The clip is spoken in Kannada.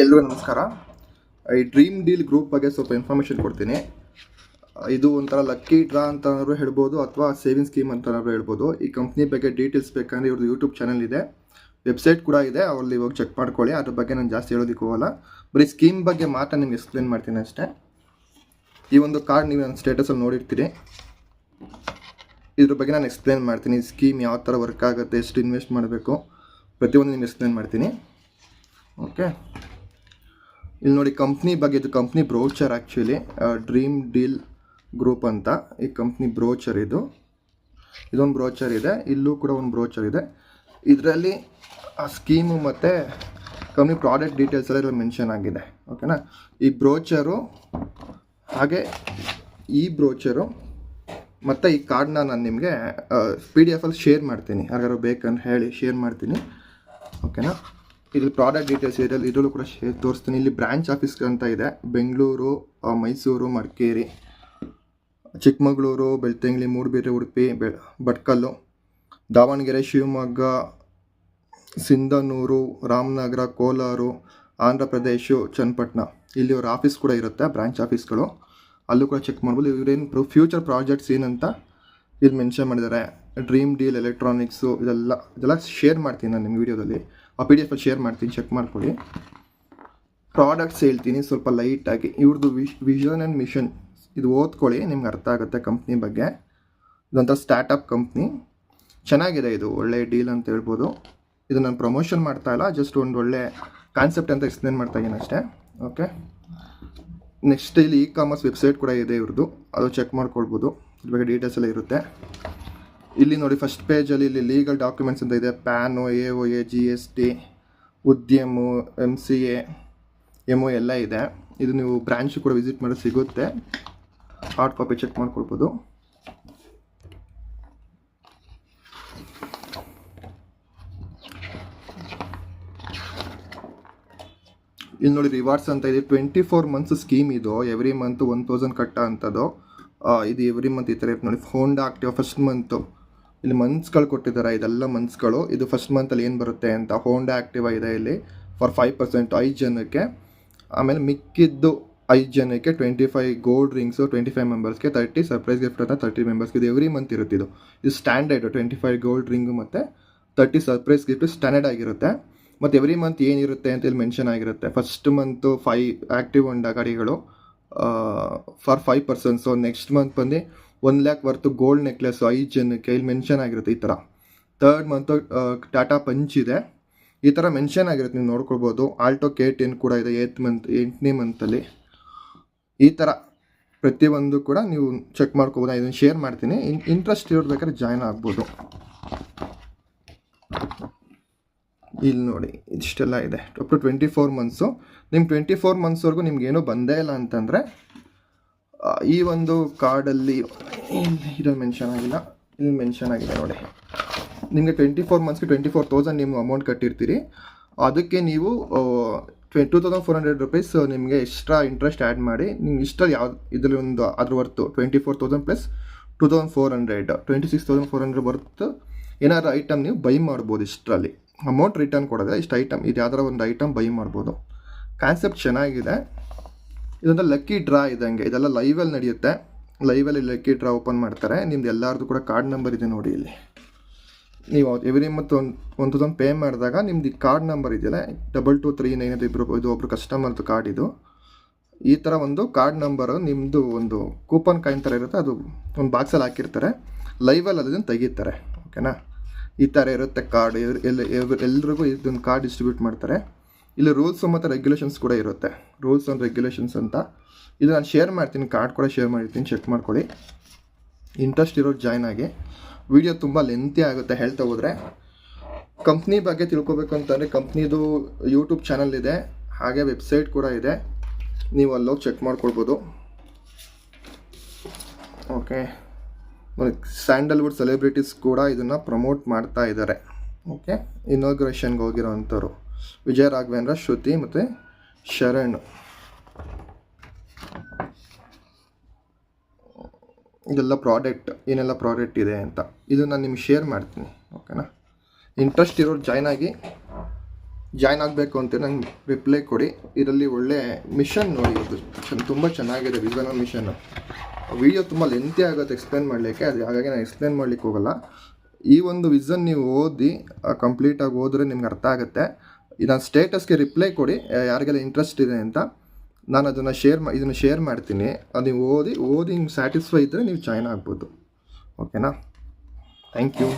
ಎಲ್ರಿಗೂ ನಮಸ್ಕಾರ. ಈ ಡ್ರೀಮ್ ಡೀಲ್ ಗ್ರೂಪ್ ಬಗ್ಗೆ ಸ್ವಲ್ಪ ಇನ್ಫಾರ್ಮೇಷನ್ ಕೊಡ್ತೀನಿ. ಇದು ಒಂಥರ ಲಕ್ಕಿ ಡ್ರಾ ಅಂತನಾದ್ರು ಹೇಳ್ಬೋದು ಅಥವಾ ಸೇವಿಂಗ್ ಸ್ಕೀಮ್ ಅಂತನಾದ್ರು ಹೇಳ್ಬೋದು. ಈ ಕಂಪ್ನಿ ಬಗ್ಗೆ ಡೀಟೇಲ್ಸ್ ಬೇಕಂದ್ರೆ ಇವ್ರದ್ದು ಯೂಟ್ಯೂಬ್ ಚಾನಲ್ ಇದೆ. ವೆಬ್ಸೈಟ್ ಕೂಡ ಇದೆ. ಅವ್ರಲ್ಲಿ ಇವಾಗ ಚೆಕ್ ಮಾಡ್ಕೊಳ್ಳಿ. ಅದ್ರ ಬಗ್ಗೆ ನಾನು ಜಾಸ್ತಿ ಹೇಳೋದಕ್ಕೆ ಹೋಗಲ್ಲ. ಬರೀ ಸ್ಕೀಮ್ ಬಗ್ಗೆ ಮಾತ್ರ ನಿಮ್ಗೆ ಎಕ್ಸ್ಪ್ಲೇನ್ ಮಾಡ್ತೀನಿ ಅಷ್ಟೇ. ಈ ಒಂದು ಕಾರ್ಡ್ ನೀವು ನನ್ನ ಸ್ಟೇಟಸಲ್ಲಿ ನೋಡಿರ್ತೀರಿ. ಇದ್ರ ಬಗ್ಗೆ ನಾನು ಎಕ್ಸ್ಪ್ಲೇನ್ ಮಾಡ್ತೀನಿ. ಸ್ಕೀಮ್ ಯಾವ ಥರ ವರ್ಕ್ ಆಗುತ್ತೆ, ಎಷ್ಟು ಇನ್ವೆಸ್ಟ್ ಮಾಡಬೇಕು, ಪ್ರತಿಯೊಂದು ನಿಮ್ಗೆ ಎಕ್ಸ್ಪ್ಲೇನ್ ಮಾಡ್ತೀನಿ. ಓಕೆ ಇಲ್ಲಿ ನೋಡಿ ಕಂಪ್ನಿ ಬಗ್ಗೆ ಇದು company brochure actually dream deal group ಅಂತ ಈ ಕಂಪ್ನಿ ಬ್ರೋಚರ್ ಇದು. ಇದೊಂದು ಬ್ರೋಚರ್ ಇದೆ, ಇಲ್ಲೂ ಕೂಡ ಒಂದು ಬ್ರೋಚರ್ ಇದೆ. ಇದರಲ್ಲಿ ಆ ಸ್ಕೀಮು ಮತ್ತು ಕಂಪ್ನಿ ಪ್ರಾಡಕ್ಟ್ ಡೀಟೇಲ್ಸ್ ಎಲ್ಲ ಮೆನ್ಷನ್ ಆಗಿದೆ ಓಕೆನಾ ಈ ಬ್ರೋಚರು ಹಾಗೆ ಈ ಬ್ರೋಚರು ಮತ್ತು ಈ ಕಾರ್ಡ್ನ ನಾನು ನಿಮಗೆ ಪಿ ಡಿ ಎಫಲ್ಲಿ ಶೇರ್ ಮಾಡ್ತೀನಿ. ಯಾರಿಗಾರು ಬೇಕಂತ ಹೇಳಿ ಶೇರ್ ಮಾಡ್ತೀನಿ ಓಕೆನಾ ಇಲ್ಲಿ ಪ್ರಾಡಕ್ಟ್ ಡೀಟೇಲ್ಸ್ ಇದ್ರಲ್ಲಿ ಇದರಲ್ಲೂ ಕೂಡ ಶೇರ್ ತೋರಿಸ್ತೀನಿ. ಇಲ್ಲಿ ಬ್ರಾಂಚ್ ಆಫೀಸ್ ಅಂತ ಇದೆ. ಬೆಂಗಳೂರು ಮೈಸೂರು, ಮಡಿಕೇರಿ, ಚಿಕ್ಕಮಗಳೂರು ಬೆಳ್ತಂಗಡಿ ಮೂಡುಬಿದ್ರೆ, ಉಡುಪಿ, ಬೆ ಭಟ್ಕಲ್ಲು, ದಾವಣಗೆರೆ, ಶಿವಮೊಗ್ಗ, ಸಿಂಧನೂರು, ರಾಮನಗರ, ಕೋಲಾರು, ಆಂಧ್ರ ಪ್ರದೇಶ, ಚನ್ನಪಟ್ಟಣ. ಇಲ್ಲಿ ಅವ್ರ ಆಫೀಸ್ ಕೂಡ ಇರುತ್ತೆ ಬ್ರಾಂಚ್ ಆಫೀಸ್ಗಳು ಅಲ್ಲೂ ಕೂಡ ಚೆಕ್ ಮಾಡ್ಬೋದು. ಇವ್ರೇನು ಫ್ಯೂಚರ್ ಪ್ರಾಜೆಕ್ಟ್ಸ್ ಏನಂತ ಇಲ್ಲಿ ಮೆನ್ಷನ್ ಮಾಡಿದ್ದಾರೆ. ಡ್ರೀಮ್ ಡೀಲ್ ಎಲೆಕ್ಟ್ರಾನಿಕ್ಸು ಇದೆಲ್ಲ ಇದೆಲ್ಲ ಶೇರ್ ಮಾಡ್ತೀನಿ ನಾನು ನಿಮ್ಮ ವೀಡಿಯೋದಲ್ಲಿ ಆ ಪಿ ಡಿ ಎಫ್ ಶೇರ್ ಮಾಡ್ತೀನಿ ಚೆಕ್ ಮಾಡ್ಕೊಳ್ಳಿ. ಪ್ರಾಡಕ್ಟ್ಸ್ ಹೇಳ್ತೀನಿ ಸ್ವಲ್ಪ ಲೈಟಾಗಿ ಇವ್ರದ್ದು ವಿಶ್ ವಿಷನ್ ಆ್ಯಂಡ್ ಮಿಷನ್ ಇದು ಓದ್ಕೊಳ್ಳಿ, ನಿಮ್ಗೆ ಅರ್ಥ ಆಗುತ್ತೆ ಕಂಪ್ನಿ ಬಗ್ಗೆ. ಇದೊಂಥರ ಸ್ಟಾರ್ಟಪ್ ಕಂಪ್ನಿ ಚೆನ್ನಾಗಿದೆ ಇದು, ಒಳ್ಳೆ ಡೀಲ್ ಅಂತ ಹೇಳ್ಬೋದು. ಇದು ನಾನು ಪ್ರಮೋಷನ್ ಮಾಡ್ತಾ ಇಲ್ಲ ಜಸ್ಟ್ ಒಂದು ಒಳ್ಳೆ ಕಾನ್ಸೆಪ್ಟ್ ಅಂತ ಎಕ್ಸ್ಪ್ಲೇನ್ ಮಾಡ್ತಾ ಇದ್ದೀನಿ ಅಷ್ಟೇ. ಓಕೆ ನೆಕ್ಸ್ಟ್ ಇಲ್ಲಿ ಇ ಕಾಮರ್ಸ್ ವೆಬ್ಸೈಟ್ ಕೂಡ ಇದೆ ಇವ್ರದ್ದು ಅದು ಚೆಕ್ ಮಾಡ್ಕೊಳ್ಬೋದು. ಇದ್ರ ಬಗ್ಗೆ ಡೀಟೇಲ್ಸ್ ಎಲ್ಲ ಇರುತ್ತೆ. ಇಲ್ಲಿ ನೋಡಿ ಫಸ್ಟ್ ಪೇಜಲ್ಲಿ ಇಲ್ಲಿ ಲೀಗಲ್ ಡಾಕ್ಯುಮೆಂಟ್ಸ್ ಅಂತ ಇದೆ. PAN A O A G S T Udyam M C A M O ಎಲ್ಲ ಇದೆ. ಇದು ನೀವು ಬ್ರ್ಯಾಂಚ್ ಕೂಡ ವಿಸಿಟ್ ಮಾಡಿ ಸಿಗುತ್ತೆ. ಹಾರ್ಡ್ ಕಾಪಿ ಚೆಕ್ ಮಾಡ್ಕೊಳ್ಬೋದು. ಇಲ್ಲಿ ನೋಡಿ ರಿವಾರ್ಡ್ಸ್ ಅಂತ ಇದೆ. ಟ್ವೆಂಟಿ ಫೋರ್ ಮಂತ್ಸ್ ಸ್ಕೀಮ್ ಇದು. ಎವ್ರಿ ಮಂತ್ ಒನ್ ತೌಸಂಡ್ ಕಟ್ಟ ಅಂಥದ್ದು ಇದು ಎವ್ರಿ ಮಂತ್ ಈ ಥರ ನೋಡಿ ಹೋಂಡಾ ಆಕ್ಟಿವ್ ಫಸ್ಟ್ ಮಂತು ಇಲ್ಲಿ ಮಂತ್ಸ್ಗಳು ಕೊಟ್ಟಿದ್ದಾರೆ, ಇದೆಲ್ಲ ಮಂತ್ಸ್ಗಳು ಇದು ಫಸ್ಟ್ ಮಂತಲ್ಲಿ ಏನು ಬರುತ್ತೆ ಅಂತ ಹೋಂಡಾ ಆ್ಯಕ್ಟಿವ ಇದೆ ಇಲ್ಲಿ ಫಾರ್ ಫೈವ್ ಪರ್ಸೆಂಟ್ ಐದು ಜನಕ್ಕೆ. ಆಮೇಲೆ ಮಿಕ್ಕಿದ್ದು ಐದು ಜನಕ್ಕೆ twenty five gold rings twenty five ಮೆಂಬರ್ಸ್ಗೆ thirty surprise gift ಅಂತ ತರ್ಟಿ ಮೆಂಬರ್ಸ್ಗೆ ಇದು ಎವ್ರಿ ಮಂತ್ ಇರುತ್ತೆ ಇದು. ಇದು standard twenty five gold ring ಮತ್ತು ತರ್ಟಿ ಸರ್ಪ್ರೈಸ್ ಗಿಫ್ಟ್ ಸ್ಟ್ಯಾಂಡರ್ಡ್ ಆಗಿರುತ್ತೆ. ಮತ್ತು ಎವ್ರಿ ಮಂತ್ ಏನಿರುತ್ತೆ ಅಂತ ಇಲ್ಲಿ ಮೆನ್ಷನ್ ಆಗಿರುತ್ತೆ. First month five Activa Honda ಗಾಡಿಗಳು for five persons next month ಬಂದು one lakh worth gold necklace ಐದು ಜನಕ್ಕೆ ಇಲ್ಲಿ ಮೆನ್ಷನ್ ಆಗಿರುತ್ತೆ ಈ ಥರ ತರ್ಡ್ ಮಂತು ಟಾಟಾ ಪಂಚ್ ಇದೆ. ಈ ಥರ ಮೆನ್ಷನ್ ಆಗಿರುತ್ತೆ, ನೀವು ನೋಡ್ಕೊಳ್ಬೋದು. ಆಲ್ಟೋ ಕೆ ಟೆನ್ ಕೂಡ ಇದೆ ಏತ್ ಮಂತ್ ಎಂಟನೇ ಮಂತಲ್ಲಿ ಈ ಥರ ಪ್ರತಿಯೊಂದು ಕೂಡ ನೀವು ಚೆಕ್ ಮಾಡ್ಕೋಬೋದು. ನಾನು ಇದನ್ನು ಶೇರ್ ಮಾಡ್ತೀನಿ. ಇಂಟ್ರೆಸ್ಟ್ ಇರೋದು ಬೇಕಾದ್ರೆ ಜಾಯ್ನ್ ಆಗ್ಬೋದು. ಇಲ್ಲಿ ನೋಡಿ ಇಷ್ಟೆಲ್ಲ ಇದೆ. Up to twenty four months ನಿಮ್ಮ ಟ್ವೆಂಟಿ ಫೋರ್ ಮಂತ್ಸ್ವರೆಗೂ ನಿಮ್ಗೆ ಏನೂ ಬಂದೇ ಇಲ್ಲ ಅಂತಂದರೆ ಈ ಒಂದು ಕಾರ್ಡಲ್ಲಿ ಇದು ಮೆನ್ಷನ್ ಆಗಿಲ್ಲ. ಇಲ್ಲಿ ಮೆನ್ಷನ್ ಆಗಿದೆ ನೋಡಿ. ನಿಮಗೆ ಟ್ವೆಂಟಿ ಫೋರ್ ಮಂತ್ಸ್ಗೆ ಟ್ವೆಂಟಿ ಫೋರ್ ತೌಸಂಡ್ ನಿಮ್ಮ ಅಮೌಂಟ್ ಕಟ್ಟಿರ್ತೀರಿ. ಅದಕ್ಕೆ ನೀವು ಟ್ವೆ two thousand four hundred rupees ನಿಮಗೆ ಎಕ್ಸ್ಟ್ರಾ ಇಂಟ್ರೆಸ್ಟ್ ಆ್ಯಡ್ ಮಾಡಿ, ನಿಮ್ಗೆ ಇಷ್ಟ ಯಾವ್ದು, ಇದರಲ್ಲಿ ಒಂದು ಅದ್ರ worth twenty four thousand plus two thousand four hundred twenty six thousand four hundred ಬರ್ತು ಏನಾದ್ರು ಐಟಮ್ ನೀವು ಬೈ ಮಾಡ್ಬೋದು ಇಷ್ಟರಲ್ಲಿ. ಅಮೌಂಟ್ ರಿಟರ್ನ್ ಕೊಡೋದ್ರೆ ಇಷ್ಟು ಐಟಮ್ ಇದು ಯಾವ್ದಾರ ಒಂದು ಐಟಮ್ ಬೈ ಮಾಡ್ಬೋದು. ಕಾನ್ಸೆಪ್ಟ್ ಚೆನ್ನಾಗಿದೆ. ಇದೊಂದು ಲಕ್ಕಿ ಡ್ರಾ ಇದ್ದಂಗೆ ಇದೆಲ್ಲ ಲೈವಲ್ಲಿ ನಡೆಯುತ್ತೆ. ಲೈವಲ್ಲಿ ಲಕ್ಕಿ ಡ್ರಾ ಓಪನ್ ಮಾಡ್ತಾರೆ. ನಿಮ್ದು ಎಲ್ಲರದು ಕೂಡ ಕಾರ್ಡ್ ನಂಬರ್ ಇದೆ ನೋಡಿ ಇಲ್ಲಿ. ನೀವು ಎವ್ರಿ ಮತ್ತು ಒಂದು ಒನ್ ತೌಸಂಡ್ ಪೇ ಮಾಡಿದಾಗ ನಿಮ್ದು ಕಾರ್ಡ್ ನಂಬರ್ ಇದೆಯಲ್ಲ ಡಬಲ್ ಟು ತ್ರೀ ನೈನ್ ಅದು ಇಬ್ಬರು ಇದು ಒಬ್ರು ಕಸ್ಟಮರ್ದು ಕಾರ್ಡ್ ಇದು. ಈ ಥರ ಒಂದು ಕಾರ್ಡ್ ನಂಬರು ನಿಮ್ಮದು ಒಂದು ಕೂಪನ್ ಕಾಯಿನ್ ಥರ ಇರುತ್ತೆ. ಅದು ಒಂದು ಬಾಕ್ಸಲ್ಲಿ ಹಾಕಿರ್ತಾರೆ. ಲೈವಲ್ಲಿ ಅದನ್ನು ತೆಗೀತಾರೆ. ಓಕೆನಾ ಈ ಥರ ಇರುತ್ತೆ ಕಾರ್ಡ್ ಎಲ್ಲ ಎಲ್ರಿಗೂ ಇದೊಂದು ಕಾರ್ಡ್ ಡಿಸ್ಟ್ರಿಬ್ಯೂಟ್ ಮಾಡ್ತಾರೆ. ಇಲ್ಲಿ ರೂಲ್ಸ್ ಮತ್ತು ರೆಗ್ಯುಲೇಷನ್ಸ್ ಕೂಡ ಇರುತ್ತೆ. ರೂಲ್ಸ್ ಆ್ಯಂಡ್ ರೆಗ್ಯುಲೇಷನ್ಸ್ ಅಂತ. ಇದು ನಾನು ಶೇರ್ ಮಾಡ್ತೀನಿ ಕಾರ್ಡ್ ಕೂಡ ಶೇರ್ ಮಾಡಿರ್ತೀನಿ ಚೆಕ್ ಮಾಡ್ಕೊಳ್ಳಿ. ಇಂಟ್ರೆಸ್ಟ್ ಇರೋರು ಜಾಯ್ನ್ ಆಗಿ. ವಿಡಿಯೋ ತುಂಬ ಲೆಂತಿ ಆಗುತ್ತೆ, ಹೇಳ್ತಾ ಹೋದರೆ. ಕಂಪ್ನಿ ಬಗ್ಗೆ ತಿಳ್ಕೊಬೇಕು ಅಂತಂದರೆ ಕಂಪ್ನಿದು ಯೂಟ್ಯೂಬ್ ಚಾನಲ್ ಇದೆ, ಹಾಗೆ ವೆಬ್ಸೈಟ್ ಕೂಡ ಇದೆ. ನೀವು ಅಲ್ಲೋಗಿ ಚೆಕ್ ಮಾಡ್ಕೊಳ್ಬೋದು. ಓಕೆ ಸ್ಯಾಂಡಲ್ವುಡ್ ಸೆಲೆಬ್ರಿಟೀಸ್ ಕೂಡ ಇದನ್ನು ಪ್ರಮೋಟ್ ಮಾಡ್ತಾ ಇದ್ದಾರೆ ಓಕೆ ಇನಾಗ್ರೇಷನ್ಗೆ ಹೋಗಿರೋ ಅಂಥವ್ರು. ವಿಜಯ ರಾಘವೇಂದ್ರ, ಶ್ರುತಿ ಮತ್ತು ಶರಣ್. ಇದೆಲ್ಲ ಪ್ರಾಡಕ್ಟ್ ಏನೆಲ್ಲ ಪ್ರಾಡಕ್ಟ್ ಇದೆ ಅಂತ. ಇದು ನಾನು ನಿಮ್ಗೆ ಶೇರ್ ಮಾಡ್ತೀನಿ ಓಕೆನಾ ಇಂಟ್ರೆಸ್ಟ್ ಇರೋರು ಜಾಯ್ನ್ ಆಗಿ ಜಾಯ್ನ್ ಆಗಬೇಕು ಅಂತ ನಂಗೆ ರಿಪ್ಲೈ ಕೊಡಿ. ಇದರಲ್ಲಿ ಒಳ್ಳೆ ಮಿಷನ್ ನೋಡಿ ಇದು ತುಂಬ ಚೆನ್ನಾಗಿದೆ ವಿಸನ ಮಿಷನ್ ವಿಡಿಯೋ ತುಂಬ ಲೆಂತಿ ಆಗುತ್ತೆ ಎಕ್ಸ್ಪ್ಲೇನ್ ಮಾಡಲಿಕ್ಕೆ, ಅದು ಹಾಗಾಗಿ ನಾನು ಎಕ್ಸ್ಪ್ಲೇನ್ ಮಾಡಲಿಕ್ಕೆ ಹೋಗಲ್ಲ. ಈ ಒಂದು ವಿಝನ್ ನೀವು ಓದಿ ಕಂಪ್ಲೀಟಾಗಿ ಓದಿದ್ರೆ ನಿಮ್ಗೆ ಅರ್ಥ ಆಗುತ್ತೆ. ನಾನು ಸ್ಟೇಟಸ್ಗೆ ರಿಪ್ಲೈ ಕೊಡಿ ಯಾರಿಗೆಲ್ಲ ಇಂಟ್ರೆಸ್ಟ್ ಇದೆ ಅಂತ. ನಾನು ಅದನ್ನು ಶೇರ್ ಮಾ, ಇದನ್ನು ಶೇರ್ ಮಾಡ್ತೀನಿ. ಅದು ನೀವು ಓದಿ ಓದಿ ಹಿಂಗೆ ಸ್ಯಾಟಿಸ್ಫೈ ಇದ್ದರೆ ನೀವು ಜಾಯ್ನ್ ಆಗ್ಬೋದು. ಓಕೆನಾ ಥ್ಯಾಂಕ್ ಯು